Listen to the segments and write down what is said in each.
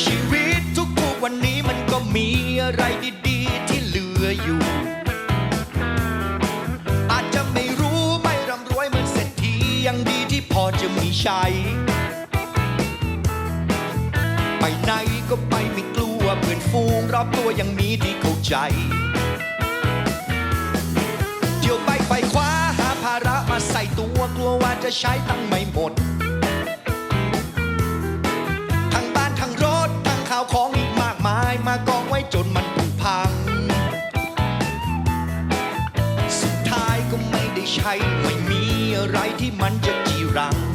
ชีวิตทุกๆวันนี้มันก็มีอะไรดีๆ ที่เหลืออยู่ อาจจะไม่รู้ไม่ร่ำรวยเหมือนเศรษฐียังดีที่พอจะมีใช้ ไปไหนก็ไปไม่กลัวเพื่อนฝูงรอบตัวยังมีที่เข้าใจเที่ยวไปไปคว้าหาภาระมาใส่ตัวกลัวว่าจะใช้ตังไม่หมด ใช้ไม่มีอะไรที่มันจะจีรังนั่ง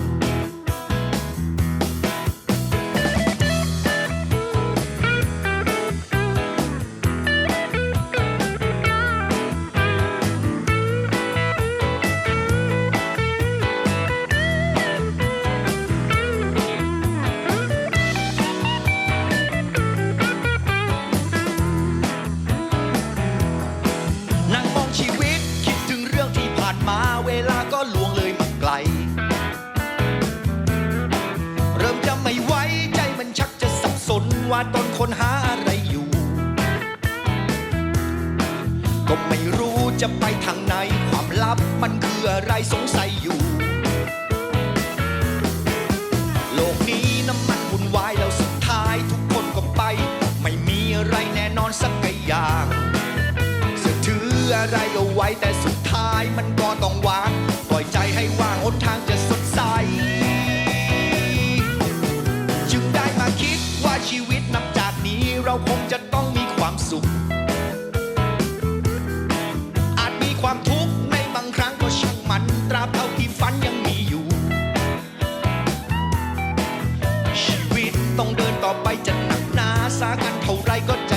ผ่านมาเวลาก็ล่วงเลยมาไกล เริ่มจะไม่ไหวใจมันชักจะสับสนว่าตนคนหาอะไรอยู่ ก็ไม่รู้จะไปทางไหน ความลับมันคืออะไรสงสัยอยู่ โลกนี้น้ำมันวุ่นวายแล้วสุดท้ายทุกคนก็ไป ไม่มีอะไรแน่นอนสักอย่าง ต้องวาง ปล่อยใจให้ว่างหนทางจะสดใส จึงได้มาคิดว่าชีวิตนับจากนี้เราคงจะต้องมีความสุข อาจมีความทุกข์ในบางครั้งก็ช่างมัน ตราบเท่าที่ฝันยังมีอยู่ ชีวิตต้องเดินต่อไปจะหนักหนาสากันเท่าไรก็จสู้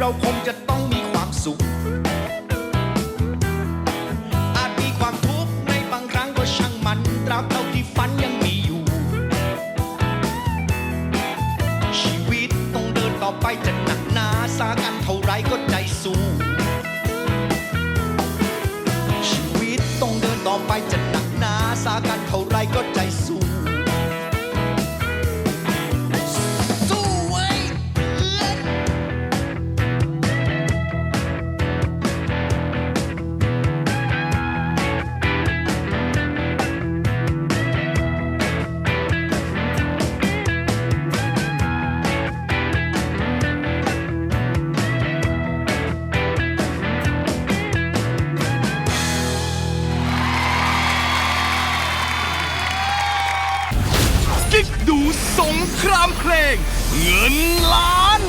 เราคงจะต้องมีความสุข อาจมีความทุกข์ในบางครั้งก็ช่างมันตราบเท่าที่ฝันยังมีอยู่ ชีวิตต้องเดินต่อไปจะ สงครามเพลงเงินล้าน